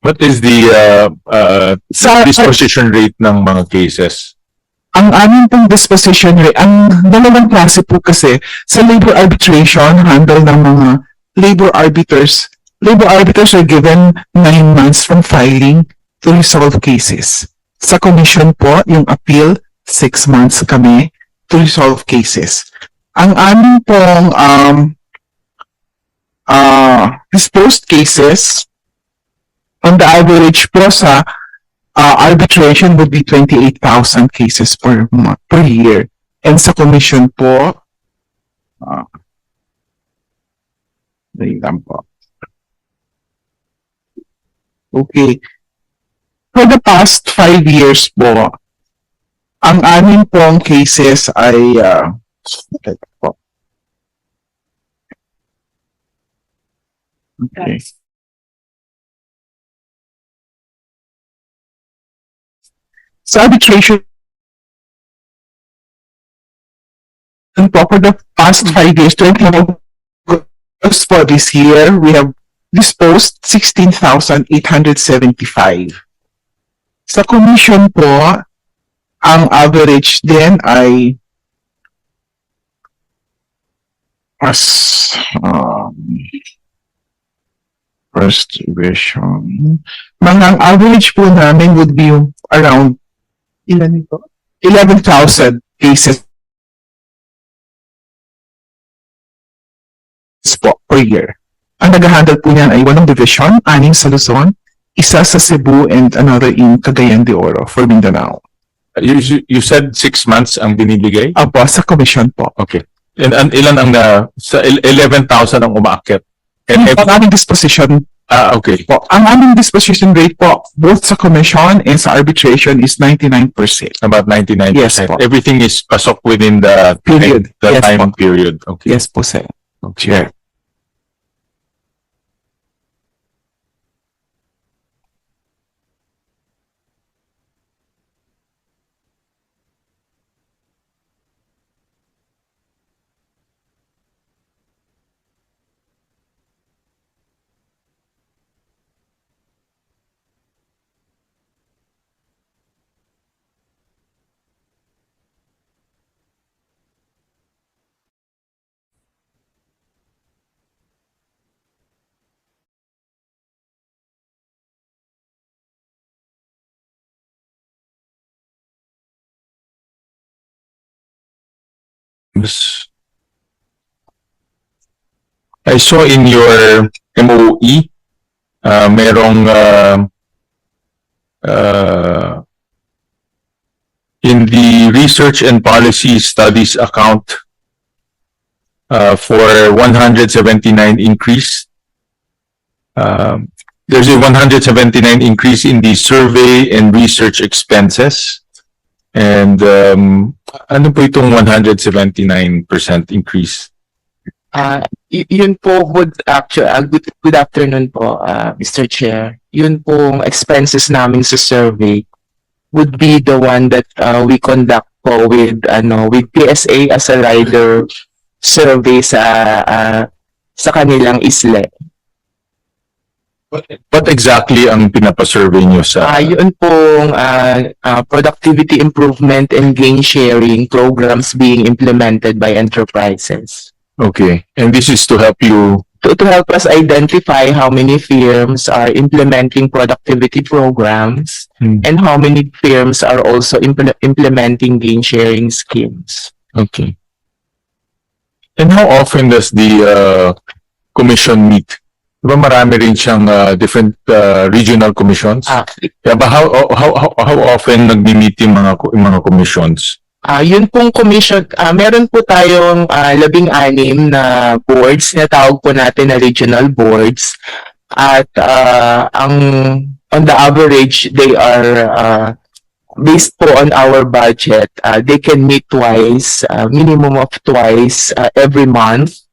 What is the uh, uh, Sa, disposition rate ng mga cases? ang amin pong disposition rate, ang dalawang klase po kasi sa labor arbitration, handle ng mga labor arbiters. Labor arbiters are given nine months from filing to resolve cases. Sa commission po, yung appeal, six months kami to resolve cases. Ang amin pong um, uh, disposed cases, on the average sa uh, arbitration would be 28,000 cases per month, per year. And sa commission po, uh. Okay. For the past five years po, ang amin pong cases ay, uh. Okay. Arbitration for the past five years, 20 August for this year, we have disposed 16,875. Sa commission po, ang average din ay as um, first division. Mga average po namin would be around ilan ito? 11,000 cases po per year. Ang nag-handle po niyan ay walong division, anim sa Luzon, isa sa Cebu and another in Cagayan de Oro for Mindanao. You, you said six months ang binibigay? Apo, sa commission po. Okay. And, and ilan ang na, sa el- 11,000 ang umaakit? And, And ang aming disposition ah, okay. po, ang aming disposition rate po, both sa commission and sa arbitration is 99%. About 99%. Yes po. Everything is pasok within the Period. The Yes time po. period. Okay. Yes po, sir. Okay. Mas- I saw in your MOE, uh, merong, uh, uh, in the research and policy studies account, uh, for one hundred seventy-nine increase. Um, there's a one hundred seventy-nine increase in the survey and research expenses. And, um, ano po itong 179% increase? Y- yun po good actually ah, good, good afternoon po ah, Mr. Chair. Yun pong expenses namin sa survey would be the one that ah, we conduct po with ano with PSA as a rider survey sa ah, sa kanilang isle. What exactly ang pinapasurvey nyo sa? Ah, yun pong ah, ah, productivity improvement and gain sharing programs being implemented by enterprises. Okay, and this is to help you, to, to help us identify how many firms are implementing productivity programs Hmm. and how many firms are also imple- implementing gain sharing schemes. okay. And how often does the uh, commission meet? Diba marami rin siyang uh, different uh, regional commissions? Ah, Yeah, but how, how, how, how often nagmi-meet yung mga, yung mga commissions? ah, yun pong commission, ah, meron po tayong ah, labing-anim na boards na tawag po natin na regional boards. At ah, ang on the average, they are ah, based po on our budget, ah, they can meet twice, ah, minimum of twice ah, every month.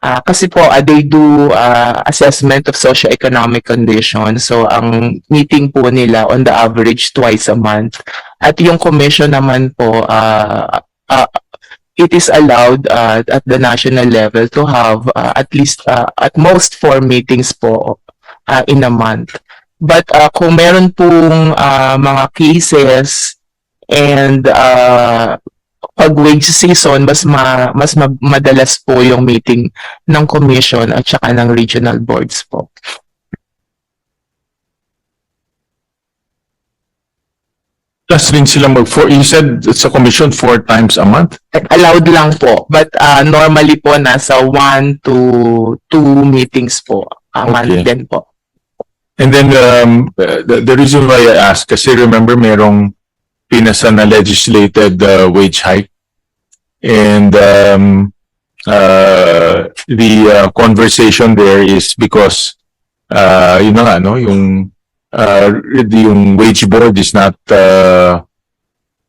Ah, kasi po ah, they do ah, assessment of socio-economic conditions. So ang meeting po nila on the average twice a month. At yung commission naman po ah, ah, it is allowed ah, at the national level to have ah, at least ah, at most four meetings po ah, in a month. But uh, kung meron pong uh, mga cases and uh, pag wage season, mas ma, mas ma- madalas po yung meeting ng commission at saka ng regional boards po. Plus rin sila mag, four, you said sa commission four times a month? allowed lang po. But uh, normally po nasa one to two meetings po a month Okay. din po. And then, um, the, the reason why I ask, kasi remember merong pinasa na legislated uh, wage hike. And, um, uh, the uh, conversation there is because, uh, yun na nga, no, yung, uh, yung wage board is not, uh,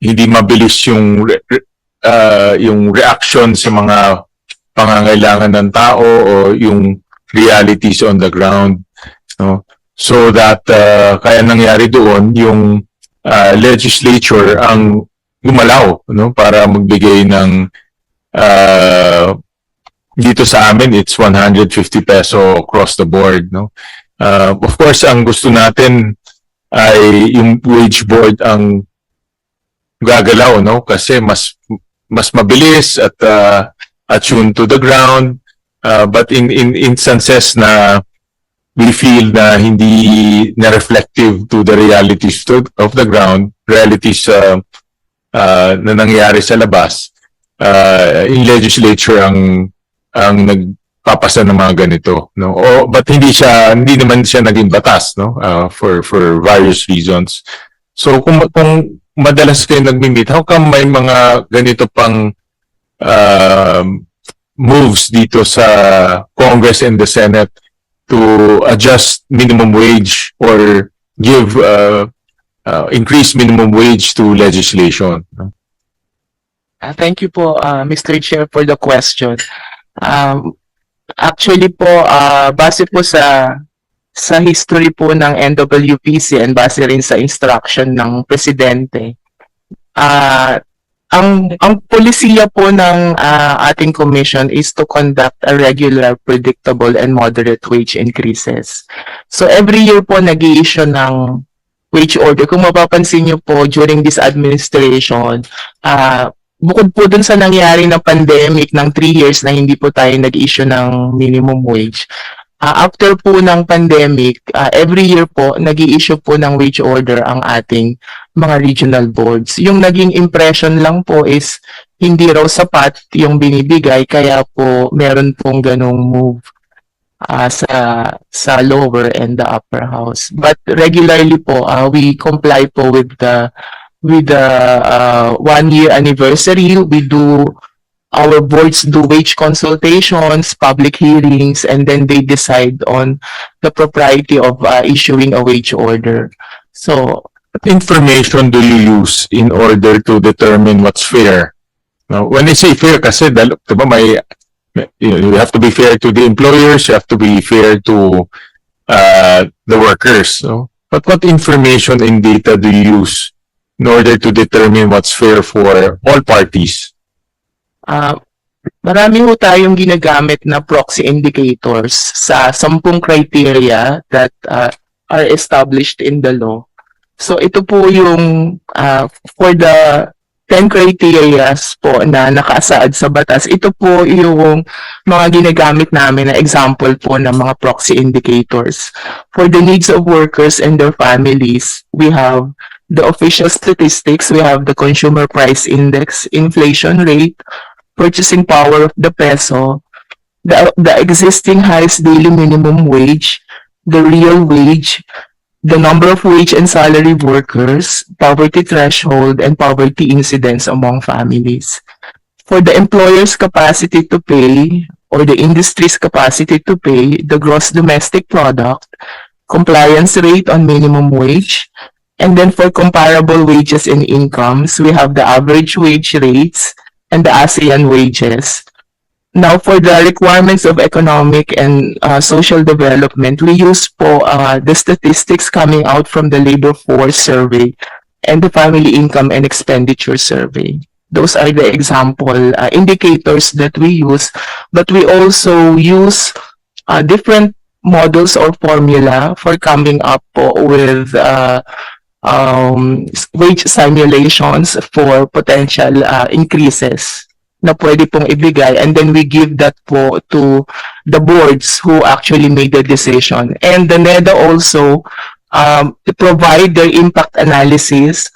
hindi mabilis yung, re- uh, yung reaction sa mga pangangailangan ng tao o yung realities on the ground. No? So that uh, kaya nangyari doon yung uh, legislature ang gumalaw no para magbigay ng uh, dito sa amin it's 150 peso across the board no. Uh, of course ang gusto natin ay yung wage board ang gagalaw no kasi mas mas mabilis at uh, attuned to the ground uh, but in in instances na we feel na hindi na reflective to the realities to, of the ground, realities uh, uh, na nangyayari sa labas, uh, yung legislature ang ang nagpapasa ng mga ganito, no? O but hindi siya hindi naman siya naging batas, no? Uh, for for various reasons. So kung kung madalas kayo nagmi-meet, how come may mga ganito pang um, moves dito sa Congress and the Senate to adjust minimum wage or give uh, uh, increase minimum wage to legislation. Uh, thank you po, uh, Mr. Chair, for the question. Um, actually po, uh, base po sa sa history po ng NWPC and base rin sa instruction ng presidente, uh, ang ang polisiya po ng uh, ating commission is to conduct a regular, predictable, and moderate wage increases. So every year po nag issue ng wage order. Kung mapapansin niyo po during this administration, uh, bukod po dun sa nangyari na pandemic ng 3 years na hindi po tayo nag-issue ng minimum wage, ah, after po ng pandemic, ah, every year po, nag issue po ng wage order ang ating mga regional boards. Yung naging impression lang po is hindi raw sapat yung binibigay, kaya po meron pong ganong move ah, sa sa lower and the upper house. But regularly po, ah, we comply po with the with the uh, one year anniversary, we do our boards do wage consultations, public hearings, and then they decide on the propriety of uh, issuing a wage order. So, What information do you use in order to determine what's fair? Now, when I say fair, kasi dal- diba may, you, know, you have to be fair to the employers, you have to be fair to uh, the workers. No? But what information and data do you use in order to determine what's fair for all parties? Uh, marami ho tayong ginagamit na proxy indicators sa sampung criteria that uh, are established in the law. So ito po yung uh, for the 10 criterias po na nakasaad sa batas. Ito po yung mga ginagamit namin na example po ng mga proxy indicators. For the needs of workers and their families, we have the official statistics, we have the consumer price index, inflation rate, purchasing power of the peso, the, the existing highest daily minimum wage, the real wage, the number of wage and salary workers, poverty threshold, and poverty incidence among families. For the employer's capacity to pay or the industry's capacity to pay, the gross domestic product, compliance rate on minimum wage, and then for comparable wages and incomes, we have the average wage rates, and the ASEAN wages. Now, for the requirements of economic and uh, social development, we use po uh, the statistics coming out from the labor force survey and the family income and expenditure survey. Those are the example uh, indicators that we use, but we also use uh, different models or formula for coming up po with uh, um, wage simulations for potential uh, increases na pwede pong ibigay and then we give that po to the boards who actually made the decision. And the NEDA also um, provide their impact analysis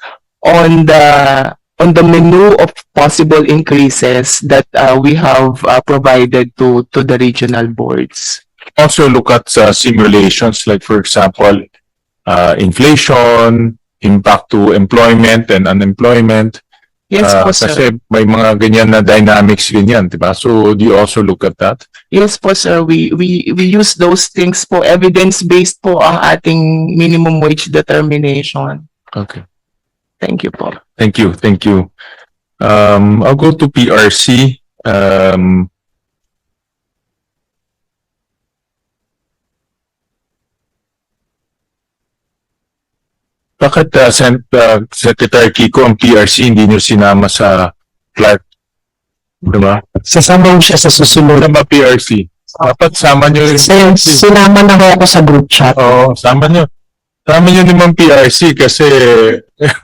on the on the menu of possible increases that uh, we have uh, provided to to the regional boards. Also look at uh, simulations like for example, uh, inflation, impact to employment and unemployment. Yes Uh, po sir. kasi may mga ganyan na dynamics ganyan, di ba? So do you also look at that? Yes po sir, we we we use those things po evidence-based po ang ating minimum wage determination. Okay. Thank you po. Thank you, thank you. Um, I'll go to PRC. Um, bakit uh, Sen- uh, Secretary Kiko ang PRC hindi niyo sinama sa Clark? Diba? Sasama mo siya sa susunod. Sama PRC. Dapat sama niyo rin. Sin- sinama na ho ako sa group chat. Oo, sama niyo. Sama niyo naman PRC kasi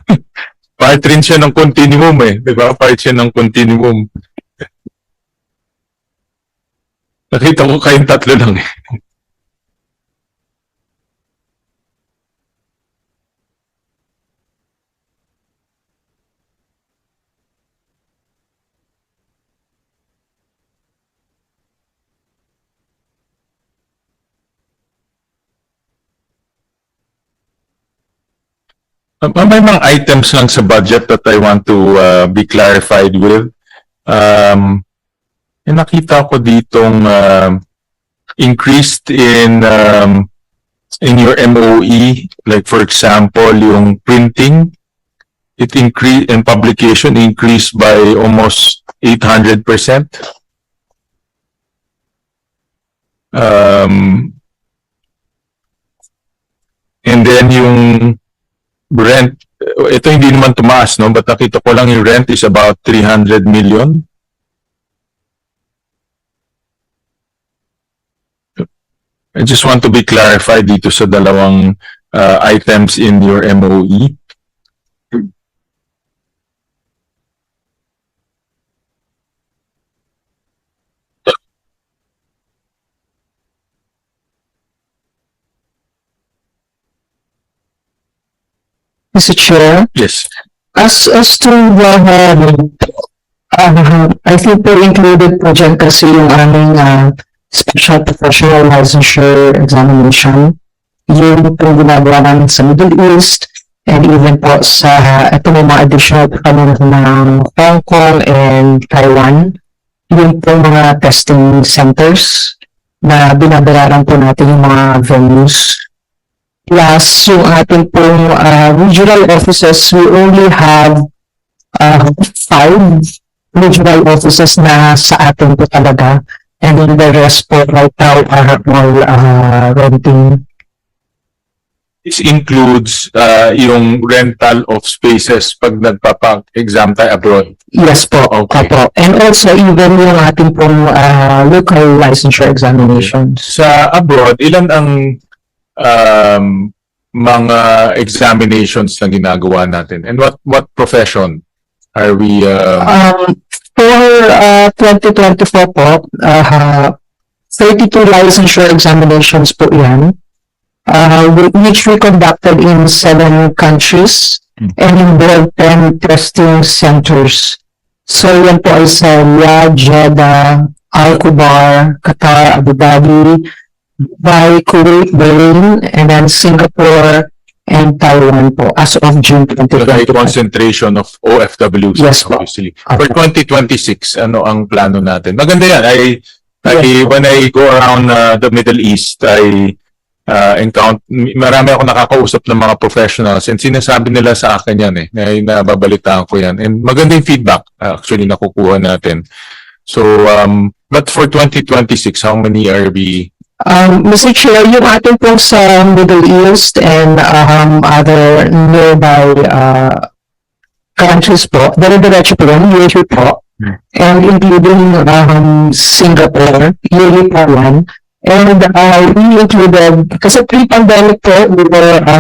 part rin siya ng continuum eh. Di ba? Part siya ng continuum. Nakita ko kayong tatlo lang eh. Um, may mga items lang sa budget that I want to uh, be clarified with. Um, yung nakita ko ditong um, increased in um, in your MOE, like for example, yung printing, it increased and publication increased by almost 800%. Um, and then yung rent, ito hindi naman tumaas, no? But nakita ko lang yung rent is about 300 million. I just want to be clarified dito sa dalawang uh, items in your. MOE. Mr. Chair, Yes. as, as to the, uh, I think po included po dyan kasi yung aming uh, special professional licensure examination. Yun po ginagawa namin sa Middle East and even po sa ito may mga additional po kami ng Hong Kong and Taiwan. Yun po mga testing centers na binabayaran po natin yung mga venues plus yung ating pong uh, regional offices, we only have uh, five regional offices na sa atin po talaga. And then the rest po right now are all uh, renting. This includes uh, yung rental of spaces pag nagpapag-exam tayo abroad. Yes po, Okay. opo. And also even yung ating pong uh, local licensure examinations. Sa abroad, ilan ang um, mga examinations na ginagawa natin? And what what profession are we uh, Um, for uh, 2024 po, uh, 32 licensure examinations po yan. Uh, which we conducted in seven countries Hmm. and involved 10 testing centers. So yan po ay sa Riyadh, Jeddah, Al-Kubar, Qatar, Abu Dhabi, Dubai, Kuwait, Bahrain, and then Singapore and Taiwan po as of June the high 2025. concentration of OFWs? Yes po. obviously. For Opo. 2026, ano ang plano natin? Maganda yan. I, I, when I go around uh, the Middle East, I uh, encounter, marami ako nakakausap ng mga professionals and sinasabi nila sa akin yan eh, na nababalitaan ko yan. And maganda yung feedback uh, actually nakukuha natin. So, um, but for 2026, how many are we Um, Mr. Chair, yung ating po sa Middle East and um, other nearby uh, countries po, dire-diretso po yan, yearly po. And including um, Singapore, yearly po yan. And uh, we included, kasi pre-pandemic po, we were uh,